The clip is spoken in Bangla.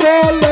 বলে